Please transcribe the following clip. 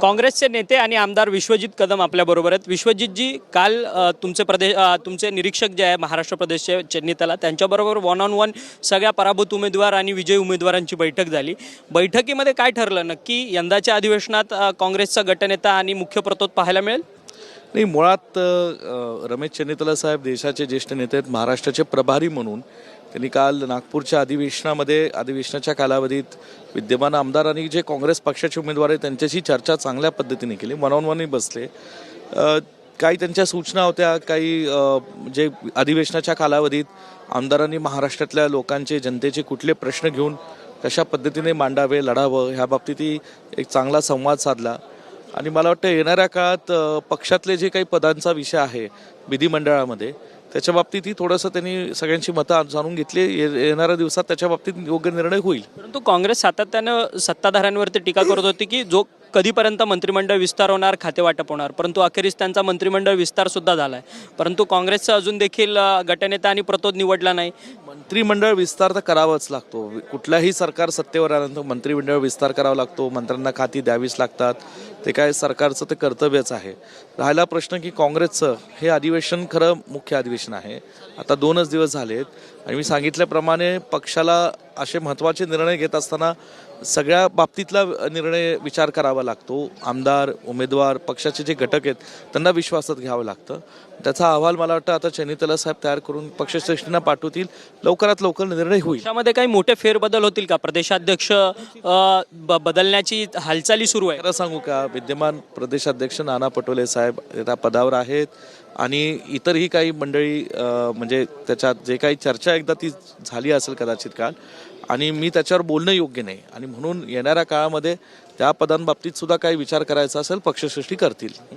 काँग्रेसचे नेते आणि आमदार विश्वजित कदम आपल्याबरोबर आहेत. विश्वजितजी काल तुमचे प्रदेश तुमचे निरीक्षक जे आहे महाराष्ट्र प्रदेशचे चेन्नीतला त्यांच्याबरोबर वन ऑन वन सगळ्या पराभूत उमेदवार आणि विजयी उमेदवारांची बैठक झाली. बैठकीमध्ये काय ठरलं? नक्की यंदाच्या अधिवेशनात काँग्रेसचा गटनेता आणि मुख्य प्रतोद पाहायला मिळेल? नाही मुळात रमेश चन्नीतला साहेब देशाचे ज्येष्ठ नेते आहेत महाराष्ट्राचे प्रभारी म्हणून. त्यांनी काल नागपूरच्या अधिवेशनामध्ये अधिवेशनाच्या कालावधीत विद्यमान आमदारांनी जे काँग्रेस पक्षाचे उमेदवार आहेत त्यांच्याशी चर्चा चांगल्या पद्धतीने केली. वन ऑन वनही बसले काही त्यांच्या सूचना होत्या काही जे अधिवेशनाच्या कालावधीत आमदारांनी महाराष्ट्रातल्या लोकांचे जनतेचे कुठले प्रश्न घेऊन कशा पद्धतीने मांडावे लढावं ह्या बाबतीतही एक चांगला संवाद साधला. आणि मला वाटतं येणाऱ्या काळात पक्षातले जे काही पदांचा विषय आहे विधिमंडळामध्ये. त्याच्या बाबतीतही थोडंसं त्यांनी सगळ्यांची मतं जाणून घेतली. ये- येणाऱ्या दिवसात त्याच्या बाबतीत योग्य निर्णय होईल. परंतु काँग्रेस सातत्यानं सत्ताधाऱ्यांवरती टीका करत होती की जो कधीपर्यंत मंत्रिमंडळ विस्तार होणार खाते वाटप होणार. परंतु अखेरीस त्यांचा मंत्रिमंडळ विस्तार सुद्धा झाला आहे परंतु काँग्रेसचा अजून देखील अ, गटनेता आणि प्रतोद निवडला नाही. मंत्रिमंडळ विस्तार तर करावाच लागतो. कुठल्याही सरकार सत्तेवर आल्यानंतर मंत्रिमंडळ विस्तार करावा लागतो. मंत्र्यांना खाती द्यावीच लागतात. ते काय सरकारचं ते कर्तव्यच आहे. राहिला प्रश्न की काँग्रेसचं हे अधिवेशन खरं मुख्य अधिवेशन आहे. आता दोनच दिवस झालेत आणि मी सांगितल्याप्रमाणे पक्षाला असे महत्त्वाचे निर्णय घेत असताना सगळ्या बाबतीतला निर्णय विचार करावा लागतो. आमदार उमेदवार पक्षाचे जे घटक आहेत त्यांना विश्वासात घ्यावं लागतं. त्याचा अहवाल मला वाटतं आता चैनीतला साहेब तयार करून पक्षश्रेष्ठींना पाठवतील. लवकरात लवकर निर्णय होईल. पक्षामध्ये काही मोठे फेरबदल होतील का? प्रदेशाध्यक्ष बदलण्याची हालचाली सुरू आहे. खरं सांगू का? विद्यमान प्रदेशाध्यक्ष नाना पटोले साहेब त्या पदावर आहेत. आणि इतरही काही मंडळी म्हणजे त्याच्यात जे काही चर्चा एकदा ती झाली असेल कदाचित काल आणि मी त्याच्यावर बोलणं योग्य नाही. आणि म्हणून येणाऱ्या काळामध्ये त्या पदांबाबतीत सुद्धा काही विचार करायचा असेल पक्षसृष्टी करतील.